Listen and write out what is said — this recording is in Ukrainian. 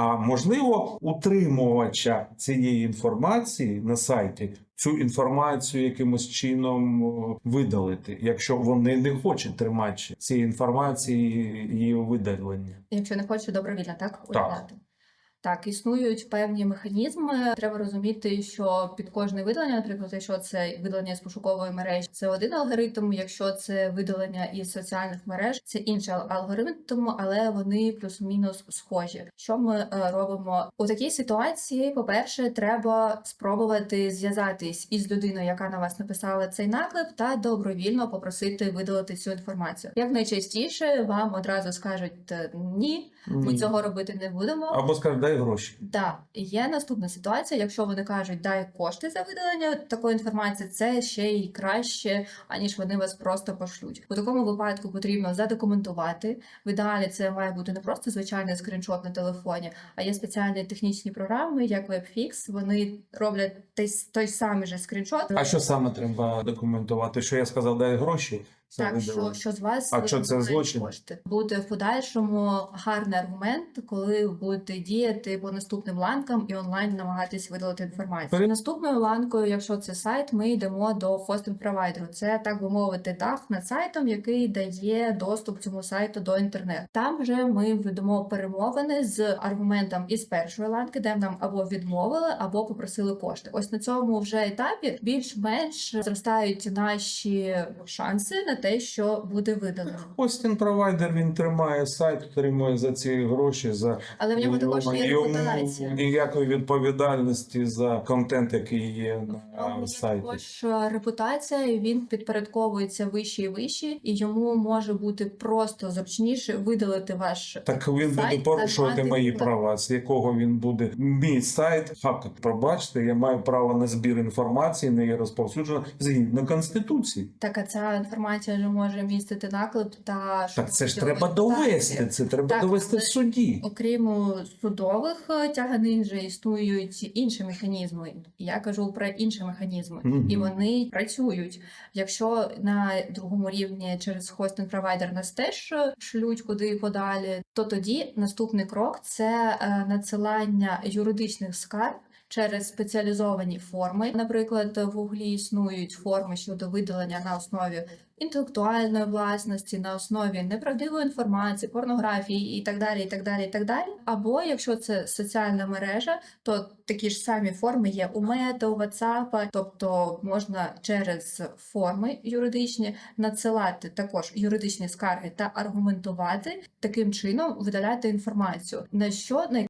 А можливо, утримувача цієї інформації на сайті цю інформацію якимось чином видалити, якщо вони не хочуть тримати цієї інформації її видалення. Якщо не хоче добровільно, так удаляти. Так, існують певні механізми. Треба розуміти, що під кожне видалення, наприклад, якщо це видалення з пошукової мережі, це один алгоритм. Якщо це видалення із соціальних мереж, це інший алгоритм, але вони плюс-мінус схожі. Що ми е, робимо у такій ситуації? По-перше, треба спробувати зв'язатись із людиною, яка на вас написала цей наклеп, та добровільно попросити видалити цю інформацію. Як найчастіше вам одразу скажуть ні, ми Ні. цього робити не будемо. Або скажуть, дай гроші. Да, є наступна ситуація. Якщо вони кажуть, дай кошти за видалення такої інформації, це ще й краще, аніж вони вас просто пошлють. У такому випадку потрібно задокументувати. В ідеалі це має бути не просто звичайний скріншот на телефоні, а є спеціальні технічні програми, як WebFix. Вони роблять той, той самий же скріншот. А що саме треба документувати? Що я сказав, дай гроші? Так, що, що з вас А що це злочин? кошти. Буде в подальшому гарний аргумент, коли ви будете діяти по наступним ланкам і онлайн намагатись видалити інформацію. Пере- Наступною ланкою, якщо це сайт, ми йдемо до хостинг провайдеру. Це так би мовити, дах над сайтом, який дає доступ цьому сайту до інтернету. Там вже ми ведемо перемовини з аргументом із першої ланки, де нам або відмовили, або попросили кошти. Ось на цьому вже етапі більш-менш зростають наші шанси на те, що буде видалено. Хостинг провайдер він тримає сайт, отримує за ці гроші за Але в ньому також є Йому ніякої відповідальності за контент, який є на сайті. також е, репутація, і він підпорядковується вище і вище, і йому може бути просто зручніше видалити ваш Так він сайт буде порушувати мої мати- права, з якого він буде мій сайт хакати. Пробачте, я маю право на збір інформації, на її розповсюдження згідно конституції. Так, а ця інформація вже може містити наклеп та Так це ж треба довести. Це треба Так, довести в суді. Окрім судових е, тяганин, вже існують інші механізми. Я кажу про інші механізми, Мгм. і вони працюють. Якщо на другому рівні через хостинг провайдер нас теж е, шлють куди подалі, то тоді наступний крок це е, надсилання юридичних скарг. Через спеціалізовані форми, наприклад, в Гуглі існують форми щодо видалення на основі інтелектуальної власності, на основі неправдивої інформації, порнографії і так далі, і так далі, і так далі. Або якщо це соціальна мережа, то такі ж самі форми є у Мета, у WhatsApp, тобто можна через форми юридичні надсилати також юридичні скарги та аргументувати таким чином видаляти інформацію. На що